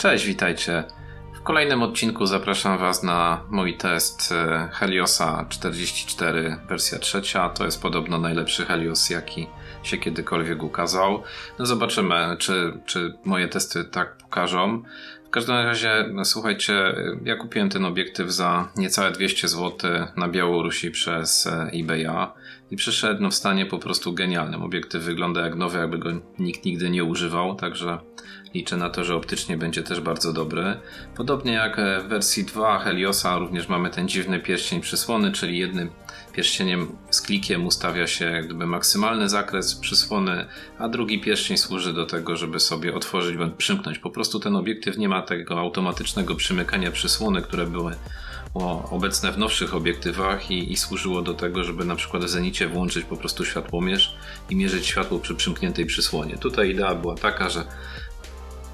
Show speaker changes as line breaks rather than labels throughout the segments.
Cześć, witajcie. W kolejnym odcinku zapraszam Was na mój test e, Heliosa 44 wersja trzecia. To jest podobno najlepszy Helios, jaki się kiedykolwiek ukazał. No zobaczymy, czy, czy moje testy tak pokażą. W każdym razie, słuchajcie, ja kupiłem ten obiektyw za niecałe 200 zł na Białorusi przez e, eBaya i przyszedł no, w stanie po prostu genialnym. Obiektyw wygląda jak nowy, jakby go nikt nigdy nie używał, także liczę na to, że optycznie będzie też bardzo dobry. Podobnie jak w wersji 2 Heliosa również mamy ten dziwny pierścień przysłony, czyli jednym pierścieniem z klikiem ustawia się jak gdyby maksymalny zakres przysłony, a drugi pierścień służy do tego, żeby sobie otworzyć bądź przymknąć. Po prostu ten obiektyw nie ma tego automatycznego przymykania przysłony, które były obecne w nowszych obiektywach i, i, służyło do tego, żeby na przykład w zenicie włączyć po prostu światłomierz i mierzyć światło przy przymkniętej przysłonie. Tutaj idea była taka, że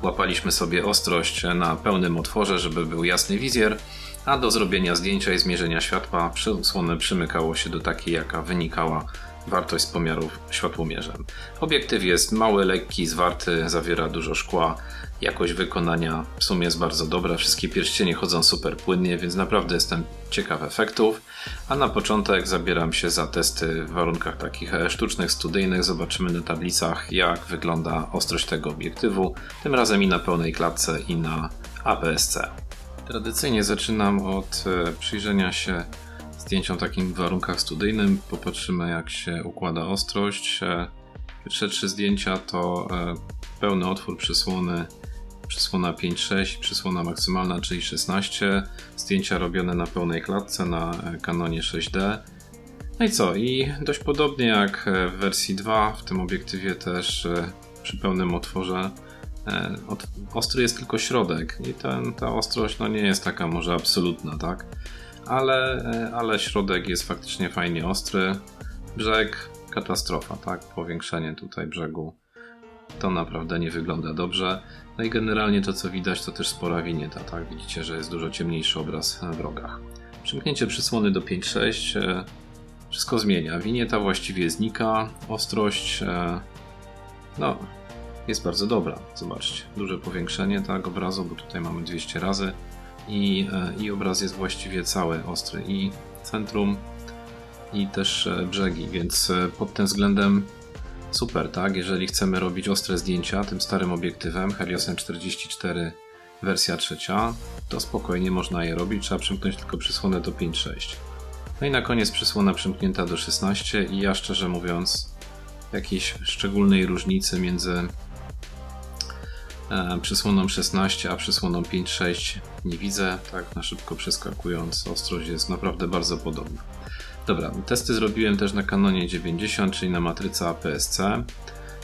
łapaliśmy sobie ostrość na pełnym otworze, żeby był jasny wizjer, a do zrobienia zdjęcia i zmierzenia światła przysłonę przymykało się do takiej, jaka wynikała wartość z pomiarów światłomierzem. Obiektyw jest mały, lekki, zwarty, zawiera dużo szkła. Jakość wykonania w sumie jest bardzo dobra. Wszystkie pierścienie chodzą super płynnie, więc naprawdę jestem ciekaw efektów. A na początek zabieram się za testy w warunkach takich sztucznych, studyjnych. Zobaczymy na tablicach, jak wygląda ostrość tego obiektywu. Tym razem i na pełnej klatce, i na APS-C. Tradycyjnie zaczynam od e, przyjrzenia się zdjęciom takim w warunkach studyjnym. Popatrzymy jak się układa ostrość. E, pierwsze trzy zdjęcia to e, pełny otwór przysłony, przysłona 5.6, przysłona maksymalna, czyli 16. Zdjęcia robione na pełnej klatce na Canonie 6D. No i co? I dość podobnie jak w wersji 2, w tym obiektywie też przy pełnym otworze ostry jest tylko środek i ten, ta ostrość no nie jest taka może absolutna, tak? Ale, ale środek jest faktycznie fajnie ostry. Brzeg katastrofa, tak? Powiększenie tutaj brzegu to naprawdę nie wygląda dobrze. No i generalnie to co widać to też spora winieta, tak? Widzicie, że jest dużo ciemniejszy obraz w rogach. Przymknięcie przysłony do 5.6 wszystko zmienia. Winieta właściwie znika, ostrość no jest bardzo dobra. Zobaczcie, duże powiększenie tak obrazu, bo tutaj mamy 200 razy i, e, i obraz jest właściwie cały ostry i centrum i też e, brzegi, więc e, pod tym względem super, tak? Jeżeli chcemy robić ostre zdjęcia tym starym obiektywem Heliosem 44 wersja trzecia, to spokojnie można je robić, trzeba przymknąć tylko przysłonę do 5.6. No i na koniec przysłona przymknięta do 16 i ja szczerze mówiąc jakiejś szczególnej różnicy między przysłoną 16, a przysłoną 5.6 nie widzę, tak na szybko przeskakując. Ostrość jest naprawdę bardzo podobna. Dobra, testy zrobiłem też na Canonie 90, czyli na matryce APS-C.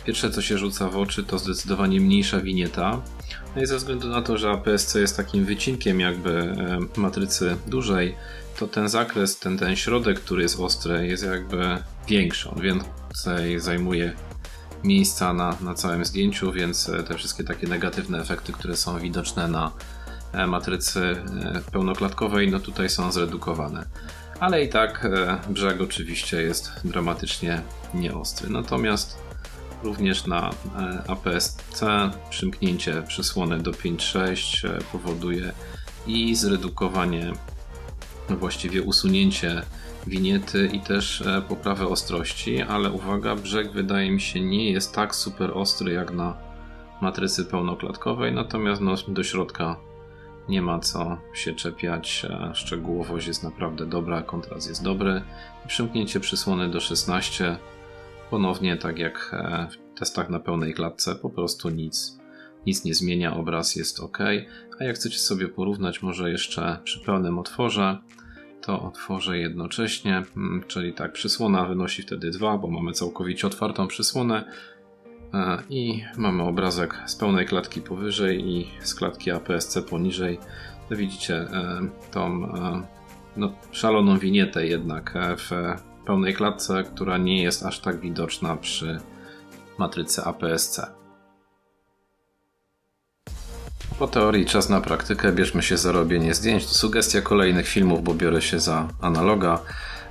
Pierwsze co się rzuca w oczy to zdecydowanie mniejsza winieta. No i ze względu na to, że APS-C jest takim wycinkiem jakby e, matrycy dużej, to ten zakres, ten, ten środek, który jest ostry, jest jakby większy. On więcej zajmuje miejsca na, na całym zdjęciu, więc e, te wszystkie takie negatywne efekty, które są widoczne na e, matrycy e, pełnoklatkowej, no tutaj są zredukowane. Ale i tak brzeg oczywiście jest dramatycznie nieostry. Natomiast również na APS-C przymknięcie przysłony do 5.6 powoduje i zredukowanie, właściwie usunięcie winiety i też e, poprawę ostrości, ale uwaga, brzeg wydaje mi się nie jest tak super ostry jak na matrycy pełnoklatkowej, natomiast no, do środka nie ma co się czepiać, e, szczegółowość jest naprawdę dobra, kontrast jest dobry. Przymknięcie przysłony do 16, ponownie tak jak e, w testach na pełnej klatce, po prostu nic, nic nie zmienia, obraz jest ok. A jak chcecie sobie porównać może jeszcze przy pełnym otworze, to otworzę jednocześnie, mm, czyli tak, przysłona wynosi wtedy 2, bo mamy całkowicie otwartą przysłonę e, i mamy obrazek z pełnej klatki powyżej i z klatki APS-C poniżej. Widzicie e, tą e, no, szaloną winietę jednak w pełnej klatce, która nie jest aż tak widoczna przy matrycy APS-C. Po teorii czas na praktykę, bierzmy się za robienie zdjęć. To sugestia kolejnych filmów, bo biorę się za analoga.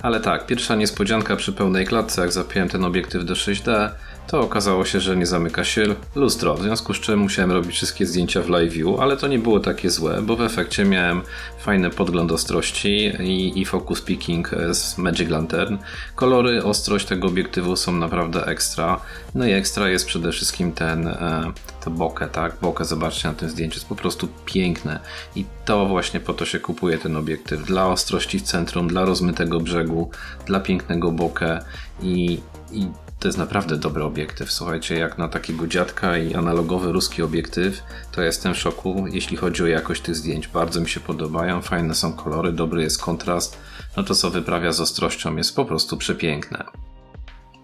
Ale tak, pierwsza niespodzianka przy pełnej klatce, jak zapiąłem ten obiektyw do 6D, to okazało się, że nie zamyka się lustro, w związku z czym musiałem robić wszystkie zdjęcia w live view, ale to nie było takie złe, bo w efekcie miałem fajny podgląd ostrości i, i focus picking z Magic Lantern. Kolory, ostrość tego obiektywu są naprawdę ekstra. No i ekstra jest przede wszystkim ten, e, to bokeh, tak? Bokeh, zobaczcie na tym zdjęciu, jest po prostu piękne i to właśnie po to się kupuje ten obiektyw. Dla ostrości w centrum, dla rozmytego brzegu, dla pięknego bokeh i, i to jest naprawdę dobry obiektyw. Słuchajcie, jak na takiego dziadka i analogowy ruski obiektyw, to jestem w szoku, jeśli chodzi o jakość tych zdjęć. Bardzo mi się podobają, fajne są kolory, dobry jest kontrast. No to co wyprawia z ostrością jest po prostu przepiękne.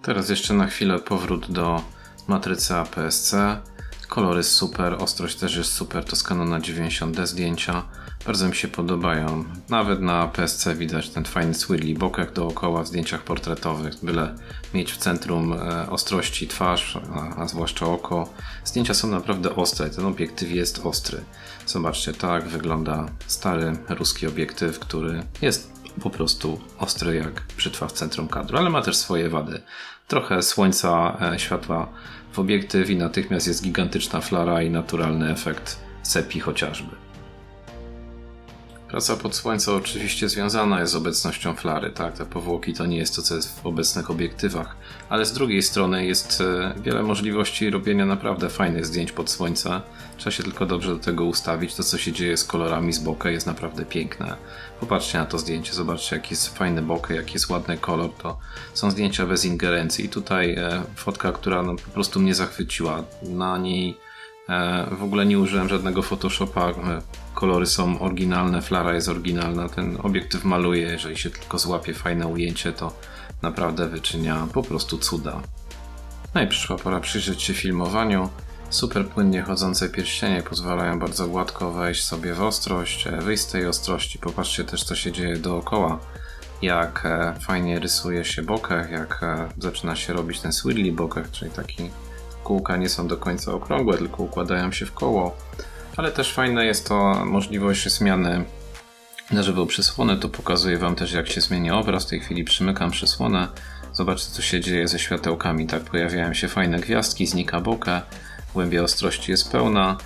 Teraz jeszcze na chwilę powrót do matrycy APS-C. Kolory super, ostrość też jest super, to z Canona 90D zdjęcia. Bardzo mi się podobają. Nawet na PSC widać ten fajny swirly bokeh dookoła w zdjęciach portretowych, byle mieć w centrum e, ostrości twarz, a, a zwłaszcza oko. Zdjęcia są naprawdę ostre, ten obiektyw jest ostry. Zobaczcie, tak wygląda stary ruski obiektyw, który jest po prostu ostry jak brzytwa w centrum kadru, ale ma też swoje wady. Trochę słońca, e, światła w obiektyw i natychmiast jest gigantyczna flara i naturalny efekt sepi chociażby. Praca pod słońcem oczywiście związana jest z obecnością flary, tak? Te powłoki to nie jest to, co jest w obecnych obiektywach, ale z drugiej strony jest e, wiele możliwości robienia naprawdę fajnych zdjęć pod słońce. Trzeba się tylko dobrze do tego ustawić. To, co się dzieje z kolorami z boka jest naprawdę piękne. Popatrzcie na to zdjęcie, zobaczcie, jaki jest fajny bokeh, jaki jest ładny kolor. To są zdjęcia bez ingerencji. I tutaj e, fotka, która no, po prostu mnie zachwyciła. Na niej w ogóle nie użyłem żadnego Photoshopa kolory są oryginalne, flara jest oryginalna, ten obiektyw maluje, jeżeli się tylko złapie fajne ujęcie, to naprawdę wyczynia po prostu cuda. No i przyszła pora przyjrzeć się filmowaniu. Super płynnie chodzące pierścienie pozwalają bardzo gładko wejść sobie w ostrość, e, wyjść z tej ostrości. Popatrzcie też co się dzieje dookoła, jak e, fajnie rysuje się bokeh, jak e, zaczyna się robić ten swirly bokeh, czyli taki kółka nie są do końca okrągłe, tylko układają się w koło ale też fajna jest to możliwość zmiany na żywą przysłonę. To pokazuje Wam też, jak się zmienia obraz. W tej chwili przymykam przysłonę. Zobaczcie, co się dzieje ze światełkami. Tak pojawiają się fajne gwiazdki, znika bokeh, głębia ostrości jest pełna.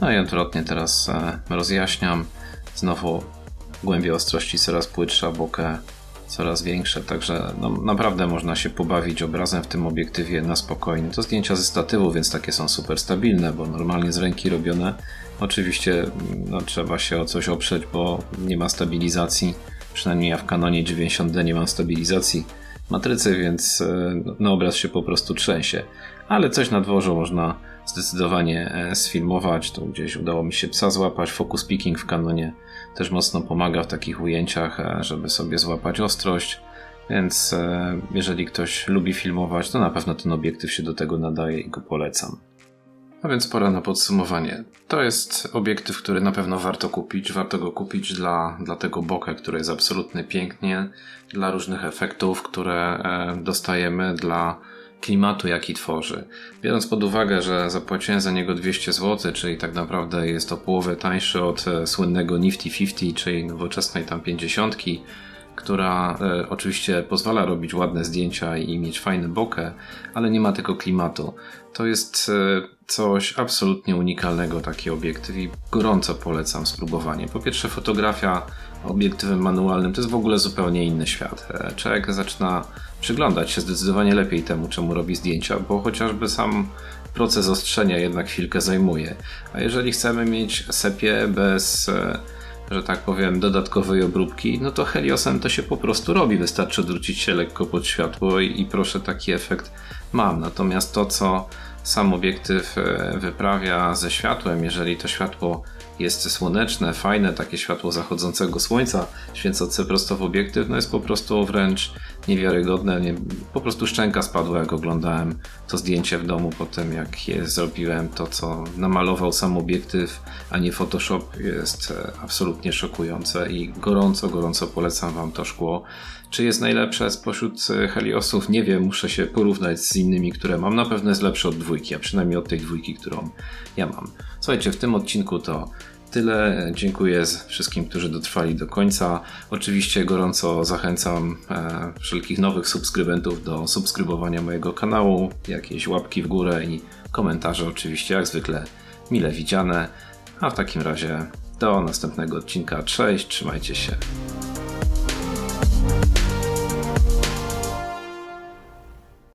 No i odwrotnie teraz e, rozjaśniam. Znowu głębia ostrości coraz płytsza, bokeh coraz większe, także no, naprawdę można się pobawić obrazem w tym obiektywie na spokojnie. To zdjęcia ze statywu, więc takie są super stabilne, bo normalnie z ręki robione. Oczywiście no, trzeba się o coś oprzeć, bo nie ma stabilizacji. Przynajmniej ja w Canonie 90D nie mam stabilizacji matrycy, więc e, no, obraz się po prostu trzęsie. Ale coś na dworzu można zdecydowanie e, sfilmować. Tu gdzieś udało mi się psa złapać. Focus picking w Canonie też mocno pomaga w takich ujęciach, e, żeby sobie złapać ostrość. Więc jeżeli ktoś lubi filmować, to na pewno ten obiektyw się do tego nadaje i go polecam. A więc pora na podsumowanie. To jest obiektyw, który na pewno warto kupić. Warto go kupić dla, dla tego boka, który jest absolutnie pięknie, dla różnych efektów, które e, dostajemy, dla klimatu, jaki tworzy. Biorąc pod uwagę, że zapłaciłem za niego 200 zł, czyli tak naprawdę jest to połowę tańszy od e, słynnego Nifty 50, czyli nowoczesnej tam 50, która e, oczywiście pozwala robić ładne zdjęcia i mieć fajne bokeh, ale nie ma tego klimatu. To jest e, coś absolutnie unikalnego, taki obiektyw i gorąco polecam spróbowanie. Po pierwsze, fotografia obiektywem manualnym to jest w ogóle zupełnie inny świat. E, człowiek zaczyna przyglądać się zdecydowanie lepiej temu, czemu robi zdjęcia, bo chociażby sam proces ostrzenia jednak chwilkę zajmuje. A jeżeli chcemy mieć sepię bez e, że tak powiem, dodatkowej obróbki, no to Heliosem to się po prostu robi. Wystarczy odwrócić się lekko pod światło i, i proszę, taki efekt mam. Natomiast to, co sam obiektyw e, wyprawia ze światłem, jeżeli to światło jest słoneczne, fajne, takie światło zachodzącego słońca, świecące prosto w obiektyw, no jest po prostu wręcz niewiarygodne. Nie, po prostu szczęka spadła, jak oglądałem to zdjęcie w domu po tym, jak je zrobiłem. To, co namalował sam obiektyw, a nie Photoshop, jest e, absolutnie szokujące i gorąco, gorąco polecam Wam to szkło. Czy jest najlepsze spośród e, Heliosów? Nie wiem, muszę się porównać z innymi, które mam. Na pewno jest lepsze od dwójki, a przynajmniej od tej dwójki, którą ja mam. Słuchajcie, w tym odcinku to tyle. Dziękuję wszystkim, którzy dotrwali do końca. Oczywiście gorąco zachęcam e, wszelkich nowych subskrybentów do subskrybowania mojego kanału. Jakieś łapki w górę i komentarze oczywiście jak zwykle mile widziane. A w takim razie do następnego odcinka. Cześć, trzymajcie się.